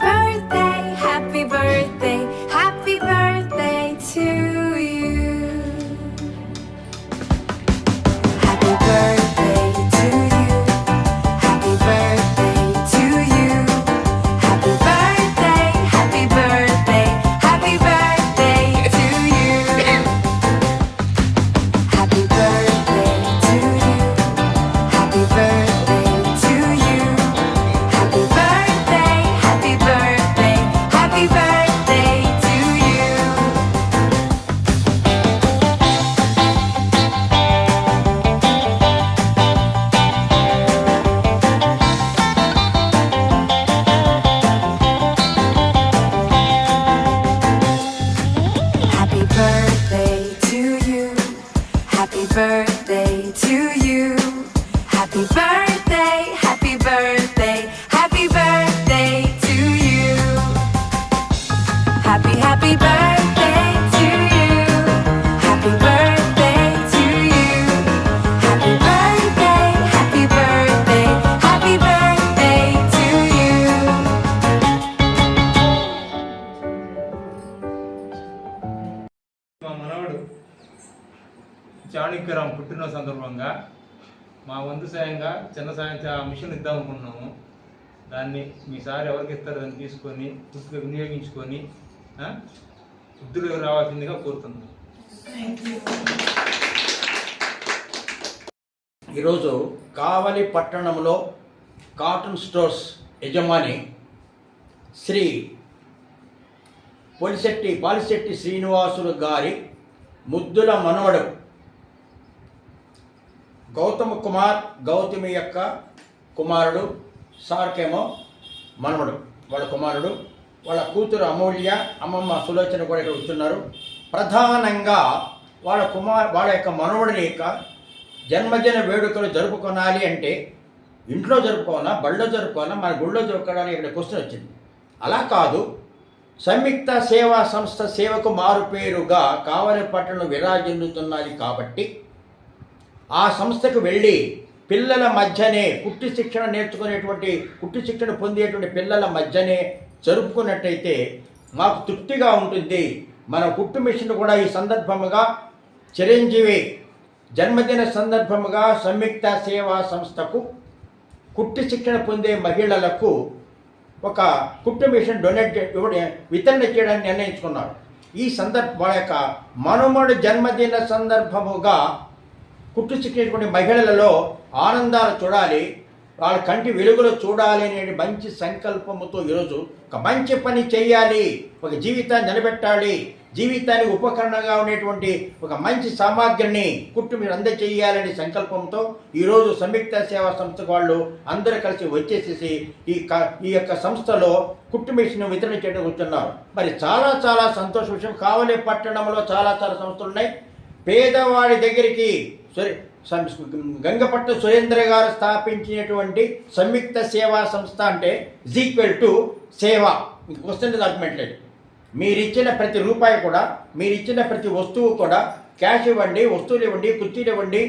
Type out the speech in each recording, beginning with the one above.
birthday. Birthday to you. చాణక్యరాం పుట్టిన సందర్భంగా మా వంతు సాయంగా చిన్న సాయం ఆ మిషన్ ఇద్దాం అనుకున్నాము. దాన్ని మీ సార్ ఎవరికి ఇస్తారో దాన్ని తీసుకొని పూర్తిగా వినియోగించుకొని వృద్ధులకు రావాల్సిందిగా కోరుతున్నాం. ఈరోజు కావలి పట్టణంలో కాటన్ స్టోర్స్ యజమాని శ్రీ పొలిశెట్టి పాలిశెట్టి శ్రీనివాసులు గారి ముద్దుల మనవడు గౌతమ కుమార్ గౌతమి యొక్క కుమారుడు సార్కేమో మనవడు. వాళ్ళ కుమారుడు వాళ్ళ కూతురు అమూల్య అమ్మమ్మ సులోచన కూడా ఇక్కడ వస్తున్నారు ప్రధానంగా వాళ్ళ కుమార్ వాళ్ళ యొక్క మనవడి యొక్క జన్మదిన వేడుకలు జరుపుకోనాలి అంటే ఇంట్లో జరుపుకోవాలా బళ్ళో జరుపుకోవాలా మన గుళ్ళో జరుపుకోవడానికి ఇక్కడ క్వశ్చన్ వచ్చింది. అలా కాదు సంయుక్త సేవా సంస్థ సేవకు మారుపేరుగా కావలి పట్టణం విరాజిల్లుతున్నది కాబట్టి ఆ సంస్థకు వెళ్ళి పిల్లల మధ్యనే కుట్టి శిక్షణ నేర్చుకునేటువంటి కుట్టి శిక్షణ పొందేటువంటి పిల్లల మధ్యనే జరుపుకున్నట్టయితే మాకు తృప్తిగా ఉంటుంది. మన కుట్టు మిషన్ కూడా ఈ సందర్భముగా చిరంజీవి జన్మదిన సందర్భముగా సంయుక్త సేవా సంస్థకు కుట్టి శిక్షణ పొందే మహిళలకు ఒక కుట్టు మిషన్ డొనేట్ వితరణ చేయడానికి నిర్ణయించుకున్నారు. ఈ సందర్భ యొక్క మనుమడు జన్మదిన సందర్భముగా కుట్టు చిక్కినటువంటి మహిళలలో ఆనందాలు చూడాలి వాళ్ళ కంటి వెలుగులో చూడాలి అనే మంచి సంకల్పంతో ఈరోజు ఒక మంచి పని చేయాలి ఒక జీవితాన్ని నిలబెట్టాలి. జీవితానికి ఉపకరణంగా ఉండేటువంటి ఒక మంచి సామాగ్రిని కుట్టు మీరు అందజేయాలనే సంకల్పంతో ఈరోజు సంయుక్త సేవా సంస్థకు వాళ్ళు అందరూ కలిసి వచ్చేసేసి ఈ క ఈ యొక్క సంస్థలో కుట్టు మిషన్ వితరణ చేయడం కూర్చున్నారు మరి చాలా చాలా సంతోష విషయం. కావలి పట్టణంలో చాలా చాలా సంస్థలు ఉన్నాయి. పేదవాడి దగ్గరికి సరే సం- గంగపట్టు సురేంద్ర గారు స్థాపించినటువంటి సంయుక్త సేవా సంస్థ అంటే ఈక్వల్ టు సేవ. వస్తుంది డాక్యుమెంట్ లేదు మీరిచ్చిన ప్రతి రూపాయి కూడా మీరిచ్చిన ప్రతి వస్తువు కూడా క్యాష్ ఇవ్వండి వస్తువులు ఇవ్వండి కుర్చీలు ఇవ్వండి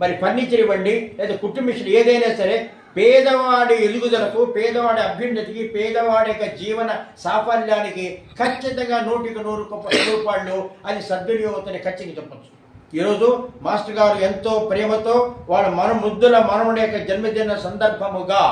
మరి ఫర్నిచర్ ఇవ్వండి లేదా కుట్టు మిషన్ ఏదైనా సరే పేదవాడి ఎదుగుదలకు పేదవాడి అభ్యున్నతికి పేదవాడి యొక్క జీవన సాఫల్యానికి ఖచ్చితంగా నూటికి నూరు రూపాయలు అది సద్వినియోగతని ఖచ్చితంగా చెప్పచ్చు. ఈరోజు మాస్టర్ గారు ఎంతో ప్రేమతో వాళ్ళ మన ముద్దుల మనముడి యొక్క జన్మదిన సందర్భముగా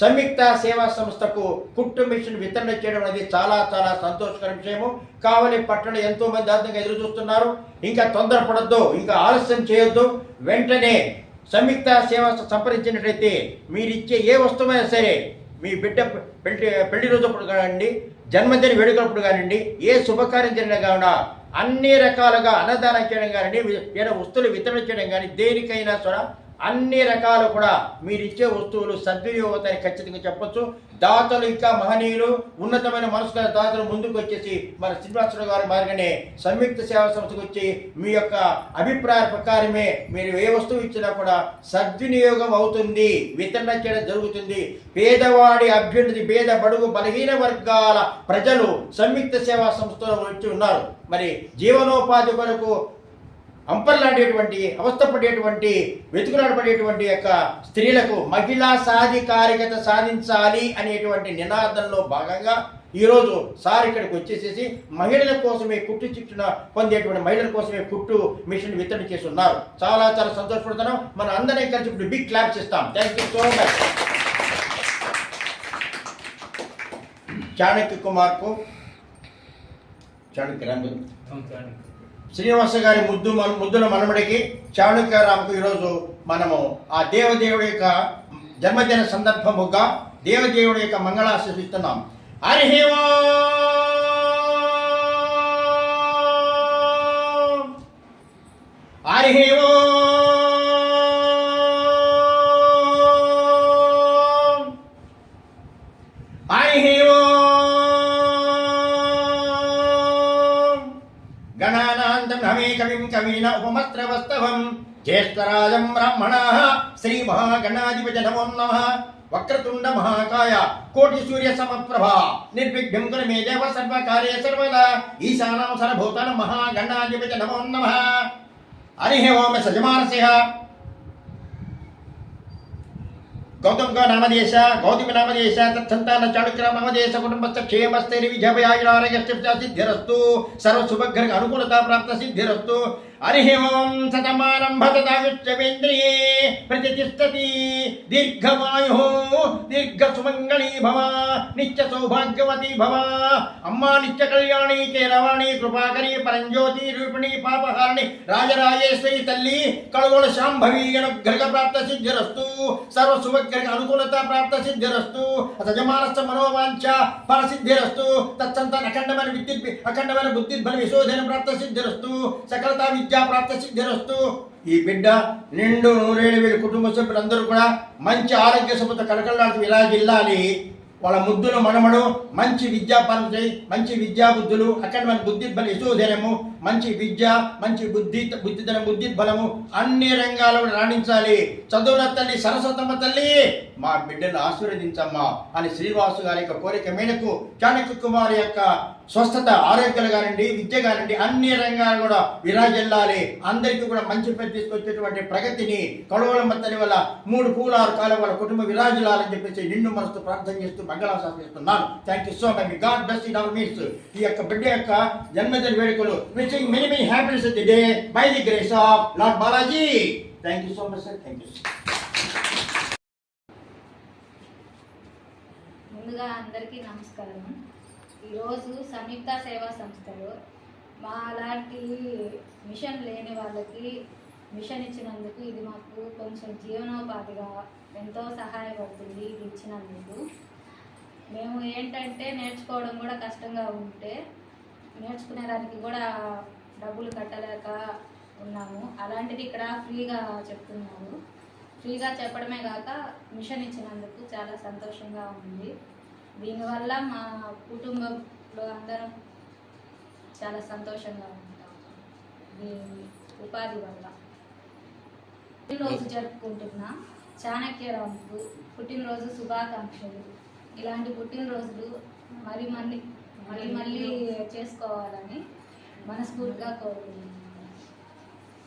సంయుక్త సేవా సంస్థకు కుట్టు మిషన్ వితరణ చేయడం అనేది చాలా చాలా సంతోషకర విషయము. కావలి పట్టణ ఎంతో మంది అర్థంగా ఎదురు చూస్తున్నారు. ఇంకా తొందరపడద్దు ఇంకా ఆలస్యం చేయొద్దు. వెంటనే సంయుక్త సేవ సంప్రదించినట్లయితే మీరు ఇచ్చే ఏ వస్తువైనా సరే మీ బిడ్డ పెళ్ళి పెళ్ళి రోజప్పుడు కానివ్వండి జన్మదిన వేడుకలప్పుడు కానివ్వండి ఏ శుభకార్యం జరిగినా కావునా అన్ని రకాలుగా అన్నదానం చేయడం కానీ ఏదైనా వస్తువులు వితరణ చేయడం కానీ దేనికైనా కూడా అన్ని రకాలు కూడా మీరు ఇచ్చే వస్తువులు సద్వినియోగతని ఖచ్చితంగా చెప్పొచ్చు. దాతలు ఇంకా మహనీయులు ఉన్నతమైన మనసుల దాతలు ముందుకు వచ్చేసి మన శ్రీనివాసరావు గారి మార్గనే సంయుక్త సేవా సంస్థకు వచ్చి మీ యొక్క అభిప్రాయ ప్రకారమే మీరు ఏ వస్తువు ఇచ్చినా కూడా సద్వినియోగం అవుతుంది. వితరణ చేయడం జరుగుతుంది. పేదవాడి అభ్యున్నతి పేద బడుగు బలహీన వర్గాల ప్రజలు సంయుక్త సేవా సంస్థలో వచ్చి ఉన్నారు. మరి జీవనోపాధి కొరకు అంపర్లాడేటువంటి అవస్థపడేటువంటి వెతుకులాడబడేటువంటి యొక్క స్త్రీలకు మహిళా సాధికారికత సాధించాలి అనేటువంటి నినాదంలో భాగంగా ఈరోజు సార్ ఇక్కడికి వచ్చేసేసి మహిళల కోసమే కుట్టు చిట్టున పొందేటువంటి మహిళల కోసమే కుట్టు మిషన్ వితరణ చేసి ఉన్నారు చాలా చాలా సంతోషపడుతున్నాం. మనం అందరం కలిసి ఇప్పుడు బిగ్ క్లాప్స్ ఇస్తాం thank you so much Chanakya కుమార్కు Chanakya Ramu Srinivasa గారి ముద్దు ముద్దుల మనమడికి చాణుక్యరాముకు ఈరోజు మనము ఆ దేవదేవుడి యొక్క జన్మదిన సందర్భముగా దేవదేవుడి యొక్క మంగళాశిస్తున్నాం హరిహేవా! హరిహేవో! హరిహేవో! కవిం కవీన ఉపమస్త్రవస్తవం జ్యేష్ఠరాజం బ్రాహ్మణ శ్రీ మహాగణాధిపతి నమో. నమ వక్రతుండ మహాకాయ కోటి సూర్య సమప్రభ. నిర్విఘ్నం కురు మే దేవ సర్వకార్య సర్వదా. ఈశానం సర్వభూతాన మహాగణాధిపతి నమో. నమ హరి ఓం సజమానసిహ गौतम का नामदेश गौतम नामदेश तत्सन्ता चाणुक्य नामदेश कुटुंबस्थ क्षेमस्थ विजय आरोग्य सिद्धिस्तु सर्व सुभग्र अनुकूलता प्राप्त सिद्धिस्तु हरि ओं सतमारंभ तदाविंद्रिय प्रतिष्ठति, दीर्घवायु दीर्घ सुमंगली भव नित्य सौभाग्यवती भव। अम्मा नित्य कल्याणी के रवाणी कृपाकरी परंज्योति रूपिणी, पापहारिणी, राजराजेश्वरी, तल्ली कड़गोल शांभवी अनुग्रह प्राप्त सिद्धिस्तु सर्व శుభగ్రహ అనుకూలత ప్రాప్త సిద్ధిరస్తు. సజమానస్థ మనోవాంఛ పరసిద్ధిరస్తు సిద్ధిరస్తు అఖండమైన విద్యుత్ అఖండమైన బుద్ధి విశోధన ప్రాప్త సిద్ధిరస్తు. సకలత విద్యా ప్రాప్త సిద్ధిరస్తు. ఈ బిడ్డ నిండు నూరేళ్ళు వీళ్ళ కుటుంబ సభ్యులందరూ కూడా మంచి ఆరోగ్య శుభత కలకలాడుతూ ఇలా జిల్లాలి వాళ్ళ ముద్దులు మనమడు మంచి విద్యాపాలన చేయి మంచి విద్యా బుద్ధులు అఖండమైన బుద్ధి బల యశోధనము మంచి విద్య మంచి బుద్ధి బుద్ధితనం బుద్ధి బలము అన్ని రంగాల్లో రాణించాలి. చదువుల తల్లి సరస్వతమ్మ తల్లి మా బిడ్డను ఆశీర్వదించమ్మా అని శ్రీనివాసు గారి యొక్క కోరిక మేరకు చాణక్య కుమార్ యొక్క స్వస్థత ఆరోగ్యాలు కానివ్వండి విద్య కానివ్వండి అన్ని రంగాలు కూడా విరాజెల్లాలి. అందరికీ కూడా మంచి పేరు తీసుకొచ్చేటువంటి ప్రగతిని కొడవల తల్లి వల్ల మూడు పూలారు కాలం వాళ్ళ కుటుంబ విరాజులాలని చెప్పేసి నిన్ను మనసు ప్రార్థన చేస్తూ మంగళాశాసనం చేస్తున్నాను thank you so much God bless in our means ఈ యొక్క బిడ్డ యొక్క జన్మదిన వేడుకలు wishing many many happiness the day by the grace of Lord Balaji thank you so much sir thank you ముందుగా అందరికీ నమస్కారం. ఈరోజు సంయుక్త సేవా సంస్థలు మా అలాంటి మిషన్ లేని వాళ్ళకి మిషన్ ఇచ్చినందుకు ఇది మాకు కొంచెం జీవనోపాధిగా ఎంతో సహాయపడుతుంది ఇది ఇచ్చినందుకు. మేము ఏంటంటే నేర్చుకోవడం కూడా కష్టంగా ఉంటే నేర్చుకునే దానికి కూడా డబ్బులు కట్టలేక ఉన్నాము. అలాంటిది ఇక్కడ ఫ్రీగా చెప్తున్నారు. ఫ్రీగా చెప్పడమే కాక మిషన్ ఇచ్చినందుకు చాలా సంతోషంగా ఉంది. దీనివల్ల మా కుటుంబంలో అందరం చాలా సంతోషంగా ఉంటాం. దీని ఉపాధి వల్ల. పుట్టినరోజు జరుపుకుంటున్నా. చాణక్యరావుకు పుట్టినరోజు శుభాకాంక్షలు. ఇలాంటి పుట్టినరోజులు మరి మళ్ళీ మళ్ళీ మళ్ళీ చేసుకోవాలని మనస్ఫూర్తిగా కోరుకుంటున్నాను.